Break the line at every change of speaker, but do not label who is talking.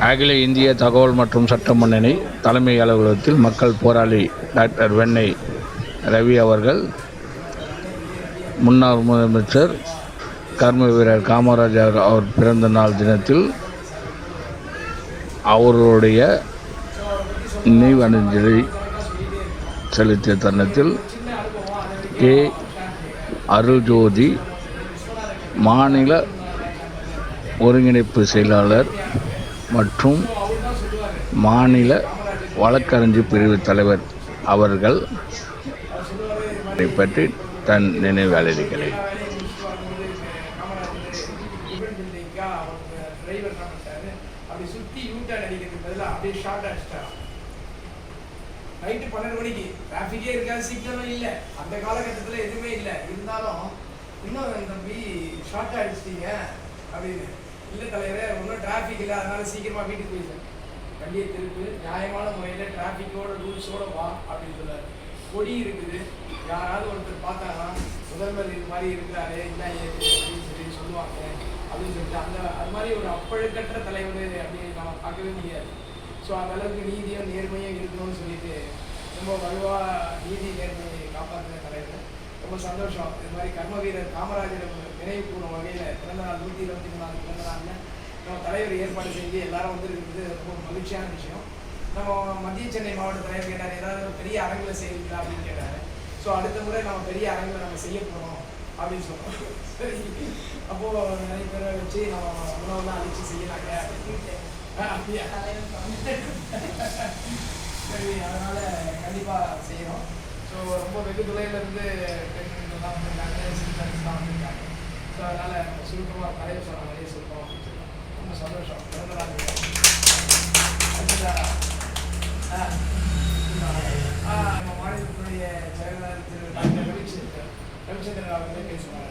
அகில இந்திய தகவல் மற்றும் சட்ட முன்னணி தலைமை அலுவலகத்தில் மக்கள் போராளி டாக்டர் வெண்ணெய் ரவி அவர்கள் முன்னாள் முதலமைச்சர் கர்ம வீரர் காமராஜர் அவர் பிறந்த நாள் தினத்தில் அவர்களுடைய நினைவஞ்சலி செலுத்திய தருணத்தில் கே. அருள்ஜோதி மாநில ஒருங்கிணைப்பு செயலாளர் மற்றும் மாநில வழக்கறிஞர் பிரிவு தலைவர் அவர்கள் பற்றி தன் நினைவு அளிக்கிறேன்
நைட்டு பன்னெண்டு மணிக்கு. டிராஃபிக்கே இருக்காது சிக்னலும் இல்லை. அந்த காலகட்டத்தில் எதுவுமே இல்லை. இருந்தாலும் இன்னும் தம்பி ஷார்ட் அடிச்சிட்டீங்க அப்படின்னு. இல்லை தலைவரே ஒன்றும் டிராஃபிக் இல்லை அதனால சீக்கிரமாக வீட்டுக்கு போயிட்டேன் வண்டியை திருப்பு நியாயமான முறையில் டிராஃபிக்கோட ரூல்ஸோட வா அப்படின்னு சொன்னார் கொடி இருக்குது. யாராவது ஒருத்தர் பார்த்தாங்கன்னா முதல்வர் இது மாதிரி இருக்கிறாரு என்ன ஏது அப்படின்னு சொல்லி சொல்லுவாங்க. அப்படின்னு சொல்லிட்டு அந்த அது மாதிரி ஒரு அப்பழுக்கற்ற தலைவர் அப்படின்னு நம்ம பார்க்கவே முடியாது. ஸோ அந்த அளவுக்கு நீதியும் நேர்மையும் இருக்கணும்னு சொல்லிட்டு ரொம்ப வலுவாக நீதி நேர்மையை காப்பாற்றுற தலைவர். ரொம்ப சந்தோஷம். இது மாதிரி கர்ம வீரர் காமராஜர் நினைவு கூறும் வகையில் பிறந்த நாள் நூற்றி இருபத்தி மூணாவது பிறந்த நாளில் நம்ம தலைவர் ஏற்பாடு செஞ்சு எல்லாரும் வந்துருக்கிறது ரொம்ப மகிழ்ச்சியான விஷயம். நம்ம மத்திய சென்னை மாவட்ட தலைவர் கேட்டார் ஏதாவது பெரிய அரங்கில் செய்வீங்களா அப்படின்னு கேட்டார். ஸோ அடுத்த முறை நம்ம பெரிய அரங்கில் நம்ம செய்ய போகிறோம் அப்படின்னு சொன்னோம். சரி. அப்போது நிறைய பேரை வச்சு நம்ம உணவெல்லாம் அழிச்சு செய்யலாங்க ஆ, அப்படியா? சரி அதனால் கண்டிப்பாக செய்கிறோம் ஸோ ரொம்ப வெகு தொலைவில் இருந்து பெண்கள்லாம் வந்திருக்காங்க. சிறுத்தன்ஸ்லாம் வந்திருக்காங்க. ஸோ அதனால் சுருக்கமாக தலைவர் சொன்ன மாதிரியே சுருக்கம் அப்படின்னு ரொம்ப சந்தோஷம். பிறந்த நாள் நம்ம மாநிலத்தினுடைய செயலாளர் திரு டாக்டர் ரவிச்சந்திரன் ரவிச்சந்திரன் அவர்களே பேசுவாங்க